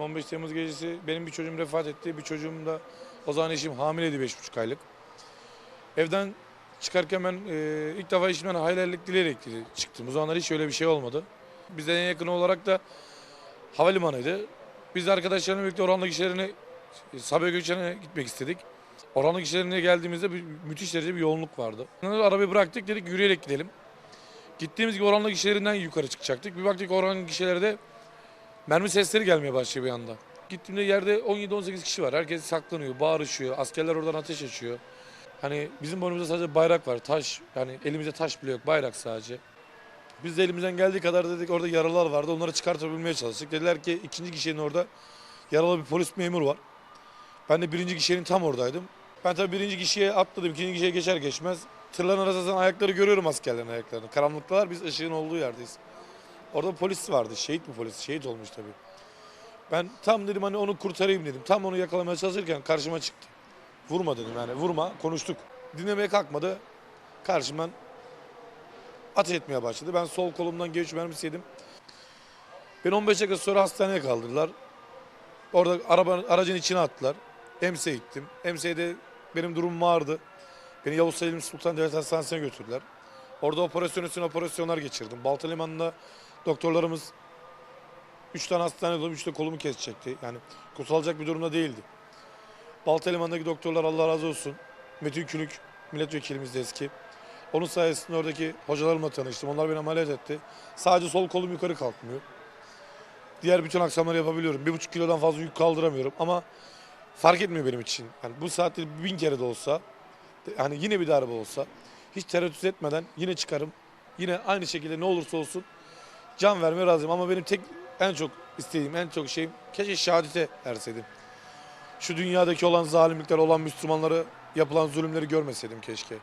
15 Temmuz gecesi benim bir çocuğum vefat etti. Bir çocuğum da o zaman eşim hamileydi 5,5 aylık. Evden çıkarken ben e, ilk defa eşimden hayırlılık dileyerek çıktım. O zamanlar hiç öyle bir şey olmadı. Bizden en yakın olarak da havalimanıydı. Biz arkadaşlarımla birlikte Orhanlık işlerine e, Sabiha Gökçen'e gitmek istedik. Orhanlık işlerine geldiğimizde bir, müthiş derecede bir yoğunluk vardı. Arabayı bıraktık dedik yürüyerek gidelim. Gittiğimiz gibi Orhanlık işlerinden yukarı çıkacaktık. Bir baktık Orhanlık işlerde mermi sesleri gelmeye başlıyor bir anda. Gittiğimde yerde 17-18 kişi var. Herkes saklanıyor, bağırışıyor. Askerler oradan ateş açıyor. Hani bizim boynumuzda sadece bayrak var, taş. Yani elimizde taş bile yok, bayrak sadece. Biz de elimizden geldiği kadar dedik orada yaralılar vardı. Onları çıkartabilmeye çalıştık. Dediler ki ikinci kişinin orada yaralı bir polis memuru var. Ben de birinci kişinin tam oradaydım. Ben tabii birinci kişiye atladım. ikinci kişiye geçer geçmez. Tırların arasından ayakları görüyorum askerlerin ayaklarını. Karanlıktalar biz ışığın olduğu yerdeyiz. Orada polis vardı. Şehit mi polis? Şehit olmuş tabii. Ben tam dedim hani onu kurtarayım dedim. Tam onu yakalamaya çalışırken karşıma çıktı. Vurma dedim yani vurma konuştuk. Dinlemeye kalkmadı. Karşımdan ateş etmeye başladı. Ben sol kolumdan G3 mermisi. Beni 15 dakika sonra hastaneye kaldırdılar. Orada araba, aracın içine attılar. EMS'e gittim. EMS'de benim durumum ağırdı. Beni Yavuz Selim Sultan Devlet Hastanesi'ne götürdüler. Orada operasyon üstüne operasyonlar geçirdim. Balta Limanı'nda doktorlarımız 3 tane hastanede oldum. 3 de kolumu kesecekti. Yani kurtulacak bir durumda değildi. Balta Limanı'ndaki doktorlar Allah razı olsun. Metin Külük milletvekilimiz de eski. Onun sayesinde oradaki hocalarımla tanıştım. Onlar beni ameliyat etti. Sadece sol kolum yukarı kalkmıyor. Diğer bütün aksamları yapabiliyorum. Bir buçuk kilodan fazla yük kaldıramıyorum ama fark etmiyor benim için. Yani bu saatte bin kere de olsa, hani yine bir darbe olsa hiç tereddüt etmeden yine çıkarım. Yine aynı şekilde ne olursa olsun can vermeye razıyım. Ama benim tek en çok istediğim, en çok şeyim keşke şehadete erseydim. Şu dünyadaki olan zalimlikler, olan Müslümanlara yapılan zulümleri görmeseydim keşke.